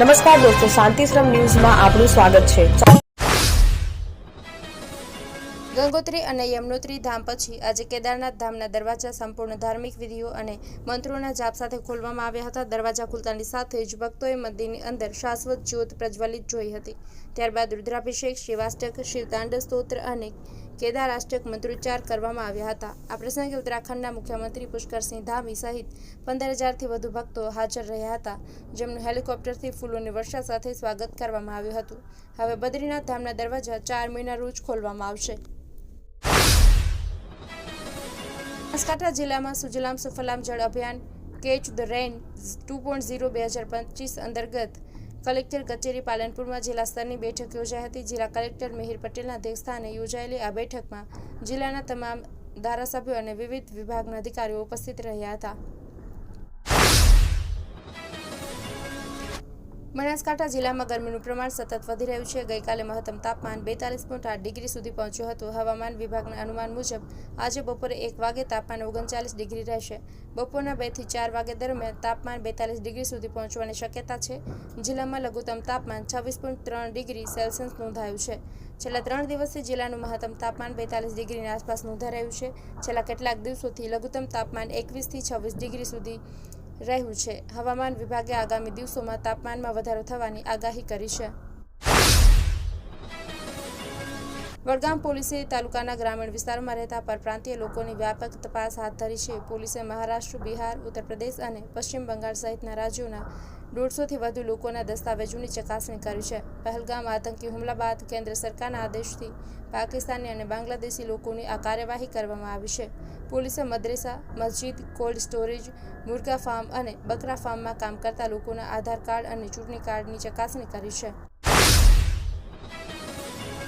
નમસ્કાર દોસ્તો શાંતિશ્રમ ન્યૂઝમાં આપનું સ્વાગત છે. ગંગોત્રી અને યમનોત્રી ધામ પછી આજે કેદારનાથ ધામના દરવાજા સંપૂર્ણ ધાર્મિક વિધિઓ અને મંત્રોના જાપ સાથે ખોલવામાં આવ્યા હતા. દરવાજા ખુલતાની સાથે જ ભક્તોએ મંદિરની અંદર શાશ્વત જ્યોત પ્રજ્વલિત જોઈ હતી. ત્યારબાદ રુદ્રાભિષેક શિવાષ્ટક શિવતાંડ, સ્તોત્ર અને કેદારાષ્ટક મંત્રોચ્ચાર કરવામાં આવ્યા હતા. આ પ્રસંગે ઉત્તરાખંડના મુખ્યમંત્રી પુષ્કરસિંહ ધામી સહિત પંદર હજારથી વધુ ભક્તો હાજર રહ્યા હતા. જેમનું હેલિકોપ્ટરથી ફૂલોની વર્ષા સાથે સ્વાગત કરવામાં આવ્યું હતું. હવે બદ્રીનાથ ધામના દરવાજા ચાર મહિના રોજ ખોલવામાં આવશે. બનાસકાંઠા જિલ્લામાં Sujalam Sufalam Jal Abhiyan catch the rain two point zero બે હજાર પચીસ અંતર્ગત કલેક્ટર કચેરી પાલનપુરમાં જિલ્લા સ્તરની બેઠક યોજાઈ હતી. જિલ્લા કલેક્ટર મિહિર પટેલના અધ્યક્ષસ્થાને યોજાયેલી આ બેઠકમાં જિલ્લાના તમામ ધારાસભ્યો અને વિવિધ વિભાગના અધિકારીઓ ઉપસ્થિત રહ્યા હતા. બનાસકાંઠા જિલ્લામાં ગરમીનું પ્રમાણ સતત વધી રહ્યું છે. ગઈકાલે મહત્તમ તાપમાન બેતાલીસ પોઈન્ટ આઠ ડિગ્રી સુધી પહોંચ્યું હતું. હવામાન વિભાગના અનુમાન મુજબ, આજે બપોરે એક વાગે તાપમાન ઓગણચાલીસ ડિગ્રી રહેશે. બપોરના બેથી ચાર વાગે દરમિયાન તાપમાન બેતાલીસ ડિગ્રી સુધી પહોંચવાની શક્યતા છે. જિલ્લામાં લઘુત્તમ તાપમાન છવ્વીસ પોઈન્ટ ત્રણ ડિગ્રી સેલ્સિયસ નોંધાયું છે. છેલ્લા ત્રણ દિવસથી જિલ્લાનું મહત્તમ તાપમાન બેતાલીસ ડિગ્રીની આસપાસ નોંધાઈ રહ્યું છે. છેલ્લા કેટલાક દિવસોથી લઘુત્તમ તાપમાન એકવીસથી છવ્વીસ ડિગ્રી સુધી રહ્યું છે. હવામાન વિભાગે આગામી દિવસોમાં તાપમાનમાં વધારો થવાની આગાહી કરી છે. વડગામ પોલીસે તાલુકાના ગ્રામીણ વિસ્તારમાં રહેતા પરપ્રાંતીય લોકોની વ્યાપક તપાસ હાથ ધરી છે. પોલીસે મહારાષ્ટ્ર, બિહાર ઉત્તર પ્રદેશ અને પશ્ચિમ બંગાળ સહિતના રાજ્યોના દોઢસોથી વધુ લોકોના દસ્તાવેજોની ચકાસણી કરી છે. પહેલગામ આતંકી હુમલા બાદ કેન્દ્ર સરકારના આદેશથી પાકિસ્તાની અને બાંગ્લાદેશી લોકોની આ કાર્યવાહી કરવામાં આવી છે. પોલીસે મદ્રેસા, મસ્જિદ, કોલ્ડ સ્ટોરેજ, મુર્ગા ફાર્મ અને બકરા ફાર્મમાં કામ કરતા લોકોના આધાર કાર્ડ અને ચૂંટણી કાર્ડની ચકાસણી કરી છે.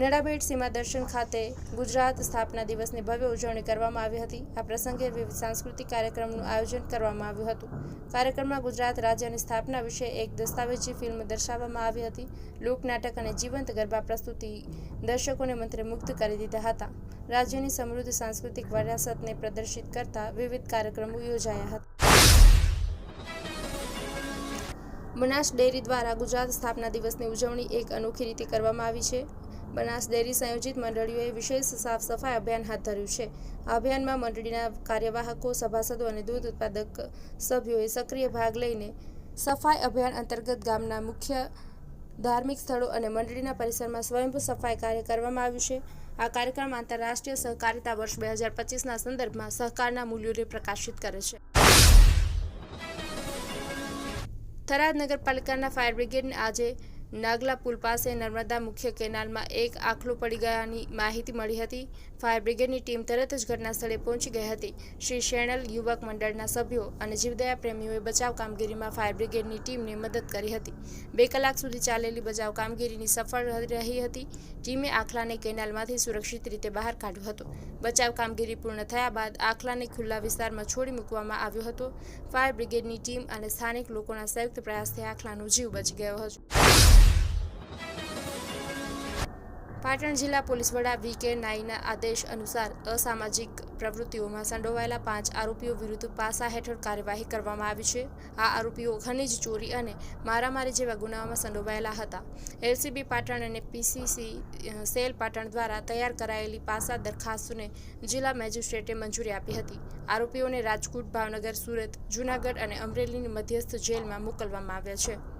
નડાબેટ સીમા દર્શન ખાતે ગુજરાત સ્થાપના દિવસની ભવ્ય ઉજવણી કરવામાં આવી હતી. આ પ્રસંગે વિવિધ સાંસ્કૃતિક કાર્યક્રમનું આયોજન કરવામાં આવ્યું હતું. કાર્યક્રમમાં ગુજરાત રાજ્યની સ્થાપના વિશે એક દસ્તાવેજી ફિલ્મ દર્શાવવામાં આવી હતી. લોકનાટક અને જીવંત ગરબા પ્રસ્તુતિ દર્શકોને મંત્રમુગ્ધ કરી દીધા હતા. રાજ્યની સમૃદ્ધ સાંસ્કૃતિક વિરાસતને પ્રદર્શિત કરતા વિવિધ કાર્યક્રમો યોજાયા હતા. બનાસ ડેરી દ્વારા ગુજરાત સ્થાપના દિવસની ઉજવણી એક અનોખી રીતે કરવામાં આવી છે. બનાસ ડેરી સંયોજિત મંડળીઓએ વિશેષ સાફ સફાઈ અભિયાન હાથ ધર્યું છે. આ અભિયાનમાં મંડળીના કાર્યવાહકો, સભાસદો અને દૂધ ઉત્પાદક સભ્યોએ સક્રિય ભાગ લઈને સફાઈ અભિયાન અંતર્ગત ગામના મુખ્ય ધાર્મિક સ્થળો અને મંડળીના પરિસરમાં સ્વયંભૂ સફાઈ કાર્ય કરવામાં આવ્યું છે. આ કાર્યક્રમ આંતરરાષ્ટ્રીય સહકારિતા વર્ષ બે હજાર પચીસના સંદર્ભમાં સહકારના મૂલ્યોને પ્રકાશિત કરે છે. થરાદ નગરપાલિકાના ફાયર બ્રિગેડને આજે નાગલા પુલ પાસે નર્મદા મુખ્ય કેનાલમાં એક આખલો પડી ગયાની માહિતી મળી હતી. ફાયર બ્રિગેડની ટીમ તરત જ ઘટના સ્થળે પહોંચી ગઈ હતી. શ્રી શેણલ યુવક મંડળના સભ્યો અને જીવદયા પ્રેમીઓએ બચાવ કામગીરીમાં ફાયર બ્રિગેડની ટીમને મદદ કરી હતી. બે કલાક સુધી ચાલેલી બચાવ કામગીરીની સફળ રહી હતી. ટીમે આખલાને કેનાલમાંથી સુરક્ષિત રીતે બહાર કાઢ્યો હતો. બચાવ કામગીરી પૂર્ણ થયા બાદ આખલાને ખુલ્લા વિસ્તારમાં છોડી મૂકવામાં આવ્યો હતો. ફાયર બ્રિગેડની ટીમ અને સ્થાનિક લોકોના સંયુક્ત પ્રયાસથી આખલાનો જીવ બચી ગયો હતો. પાટણ જિલ્લા પોલીસ વડા વી કે નાઈના આદેશ અનુસાર અસામાજિક પ્રવૃત્તિઓમાં સંડોવાયેલા પાંચ આરોપીઓ વિરુદ્ધ પાસા હેઠળ કાર્યવાહી કરવામાં આવી છે. આ આરોપીઓ ખનીજ ચોરી અને મારામારી જેવા ગુનાઓમાં સંડોવાયેલા હતા. એલસીબી પાટણ અને પીસીસી સેલ પાટણ દ્વારા તૈયાર કરાયેલી પાસા દરખાસ્તને જિલ્લા મેજિસ્ટ્રેટે મંજૂરી આપી હતી. આરોપીઓને રાજકોટ, ભાવનગર, સુરત, જૂનાગઢ અને અમરેલીની મધ્યસ્થ જેલમાં મોકલવામાં આવ્યા છે.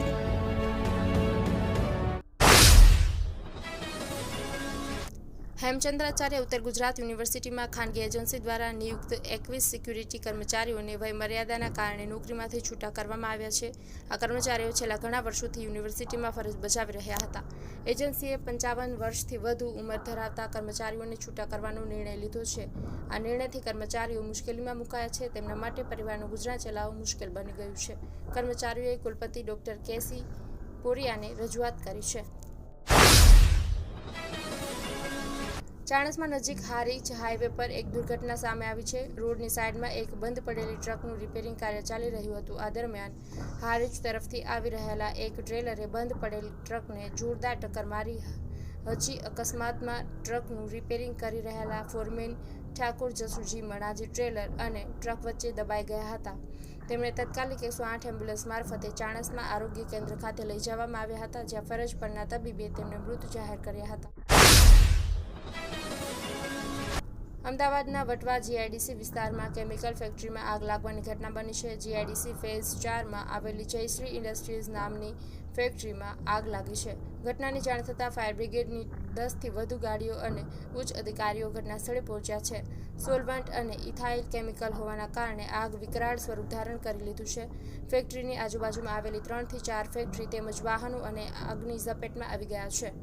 હેમચંદ્રાચાર્ય ઉત્તર ગુજરાત યુનિવર્સિટીમાં ખાનગી એજન્સી દ્વારા નિયુક્ત એકવીસ સિક્યુરિટી કર્મચારીઓને વય મર્યાદાના કારણે નોકરીમાંથી છૂટા કરવામાં આવ્યા છે. આ કર્મચારીઓ છેલ્લા ઘણા વર્ષોથી યુનિવર્સિટીમાં ફરજ બજાવી રહ્યા હતા. એજન્સીએ પંચાવન વર્ષથી વધુ ઉંમર ધરાવતા કર્મચારીઓને છૂટા કરવાનો નિર્ણય લીધો છે. આ નિર્ણયથી કર્મચારીઓ મુશ્કેલીમાં મુકાયા છે. તેમના માટે પરિવારનું ગુજરાન ચલાવવું મુશ્કેલ બની ગયું છે. કર્મચારીઓએ કુલપતિ ડોક્ટર કેસી પોરિયાને રજૂઆત કરી છે. ચાણસ્મા નજીક હારીજ હાઈવે પર એક દુર્ઘટના સામે આવી છે. રોડની સાઈડમાં એક બંધ પડેલી ટ્રકનું રિપેરિંગ કાર્ય ચાલી રહ્યું હતું. આ દરમિયાન હારીજ તરફથી આવી રહેલા એક ટ્રેલરે બંધ પડેલી ટ્રકને જોરદાર ટક્કર મારી હજી અકસ્માતમાં ટ્રકનું રિપેરિંગ કરી રહેલા ફોરમેન ઠાકોર જસુજી મણાજી ટ્રેલર અને ટ્રક વચ્ચે દબાઈ ગયા હતા. તેમણે તત્કાલિક એકસો આઠ એમ્બ્યુલન્સ મારફતે ચાણસમાં આરોગ્ય કેન્દ્ર ખાતે લઈ જવામાં આવ્યા હતા, જ્યાં ફરજ પરના તબીબે તેમને મૃત જાહેર કર્યા હતા. અમદાવાદના વટવા જીઆઈડીસી વિસ્તારમાં કેમિકલ ફેક્ટરીમાં આગ લાગવાની ઘટના બની છે. જીઆઈડીસી ફેઝ ચારમાં આવેલી જયશ્રી ઇન્ડસ્ટ્રીઝ નામની ફેક્ટરીમાં આગ લાગી છે. ઘટનાની જાણ થતાં ફાયર બ્રિગેડની દસથી વધુ ગાડીઓ અને ઉચ્ચ અધિકારીઓ ઘટના સ્થળે પહોંચ્યા છે. સોલવન્ટ અને ઇથાઇલ કેમિકલ હોવાના કારણે આગ વિકરાળ સ્વરૂપ ધારણ કરી લીધું છે. ફેક્ટરીની આજુબાજુમાં આવેલી ત્રણથી ચાર ફેક્ટરી તેમજ વાહનો અને આગની ઝપેટમાં આવી ગયા છે.